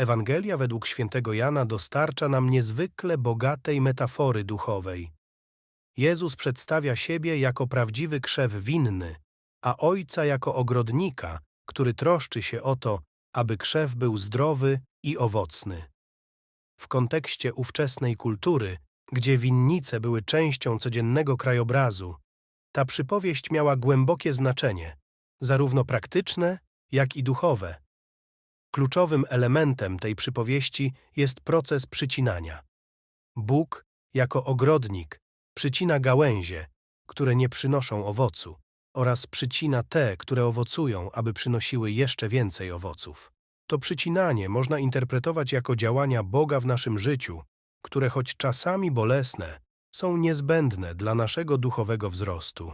Ewangelia według świętego Jana dostarcza nam niezwykle bogatej metafory duchowej. Jezus przedstawia siebie jako prawdziwy krzew winny, a Ojca jako ogrodnika, który troszczy się o to, aby krzew był zdrowy i owocny. W kontekście ówczesnej kultury, gdzie winnice były częścią codziennego krajobrazu, ta przypowieść miała głębokie znaczenie, zarówno praktyczne, jak i duchowe. Kluczowym elementem tej przypowieści jest proces przycinania. Bóg, jako ogrodnik, przycina gałęzie, które nie przynoszą owocu, oraz przycina te, które owocują, aby przynosiły jeszcze więcej owoców. To przycinanie można interpretować jako działania Boga w naszym życiu, które choć czasami bolesne, są niezbędne dla naszego duchowego wzrostu.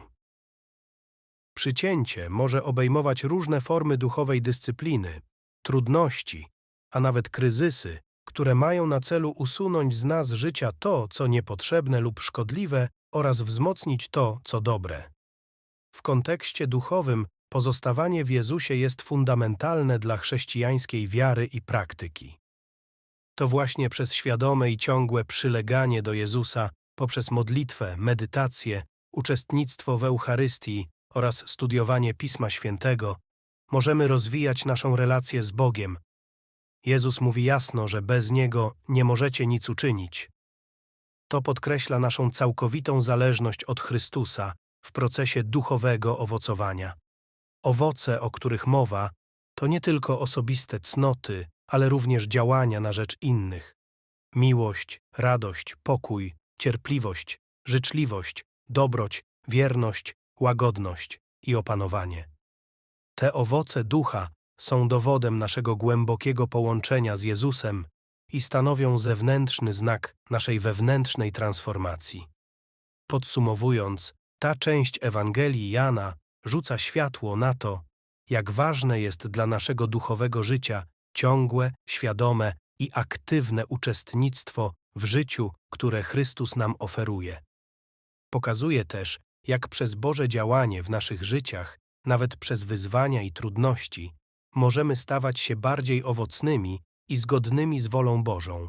Przycięcie może obejmować różne formy duchowej dyscypliny, trudności, a nawet kryzysy, które mają na celu usunąć z nas życia to, co niepotrzebne lub szkodliwe oraz wzmocnić to, co dobre. W kontekście duchowym pozostawanie w Jezusie jest fundamentalne dla chrześcijańskiej wiary i praktyki. To właśnie przez świadome i ciągłe przyleganie do Jezusa poprzez modlitwę, medytację, uczestnictwo w Eucharystii oraz studiowanie Pisma Świętego możemy rozwijać naszą relację z Bogiem. Jezus mówi jasno, że bez Niego nie możecie nic uczynić. To podkreśla naszą całkowitą zależność od Chrystusa w procesie duchowego owocowania. Owoce, o których mowa, to nie tylko osobiste cnoty, ale również działania na rzecz innych. Miłość, radość, pokój, cierpliwość, życzliwość, dobroć, wierność, łagodność i opanowanie. Te owoce ducha są dowodem naszego głębokiego połączenia z Jezusem i stanowią zewnętrzny znak naszej wewnętrznej transformacji. Podsumowując, ta część Ewangelii Jana rzuca światło na to, jak ważne jest dla naszego duchowego życia ciągłe, świadome i aktywne uczestnictwo w życiu, które Chrystus nam oferuje. Pokazuje też, jak przez Boże działanie w naszych życiach, nawet przez wyzwania i trudności, możemy stawać się bardziej owocnymi i zgodnymi z wolą Bożą.